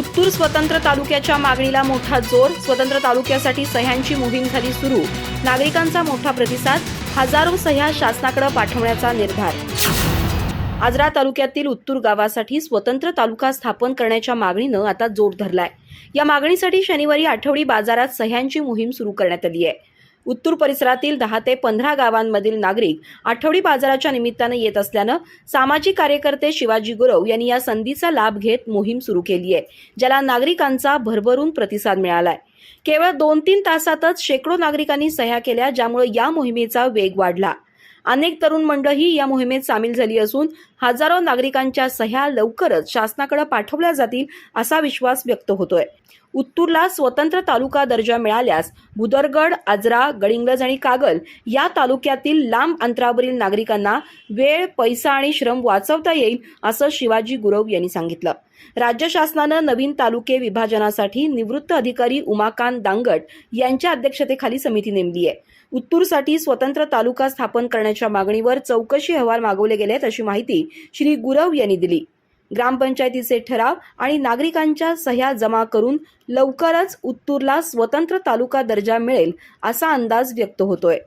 उत्तूर स्वतंत्र तालुक्याच्या मागणीला मोठा जोर स्वतंत्र तालुक्यासाठी सह्यांची मोहीम झाली सुरू. नागरिकांचा मोठा प्रतिसाद हजारो सह्या शासनाकडे पाठवण्याचा निर्धार. आजरा तालुक्यातील उत्तूर गावासाठी स्वतंत्र तालुका स्थापन करण्याच्या मागणीनं आता जोर धरलाय. या मागणीसाठी शनिवारी आठवडी बाजारात सह्यांची मोहीम सुरू करण्यात आली आहे. उत्तूर परिसरातील दहा ते पंधरा गावांमधील नागरिक आठवडी बाजाराच्या निमित्तानं येत असल्यानं सामाजिक कार्यकर्ते शिवाजी गुरव यांनी या संधीचा लाभ घेत मोहीम सुरू केली आहे ज्याला नागरिकांचा भरभरून प्रतिसाद मिळालाय. केवळ दोन तीन तासातच शेकडो नागरिकांनी सह्या केल्या ज्यामुळे या मोहिमेचा वेग वाढला. अनेक तरुण मंडळही या मोहिमेत सामील झाली असून हजारो नागरिकांच्या सह्या लवकरच शासनाकडे पाठवल्या जातील असा विश्वास व्यक्त होतोय. उत्तूरला स्वतंत्र तालुका दर्जा मिळाल्यास भुदरगड आजरा गडिंगज आणि कागल या तालुक्यातील लांब अंतरावरील नागरिकांना वेळ पैसा आणि श्रम वाचवता येईल असं शिवाजी गुरव यांनी सांगितलं. राज्य शासनानं नवीन तालुके विभाजनासाठी निवृत्त अधिकारी उमाकांत दांगट यांच्या अध्यक्षतेखाली समिती नेमली आहे. उत्तूरसाठी स्वतंत्र तालुका स्थापन करण्याच्या मागणीवर चौकशी अहवाल मागवले गेले आहेत अशी माहिती श्री गुरव यांनी दिली. ग्रामपंचायतीचे ठराव आणि नागरिकांच्या सह्या जमा करून लवकरच उत्तूरला स्वतंत्र तालुका दर्जा मिळेल असा अंदाज व्यक्त होतोय.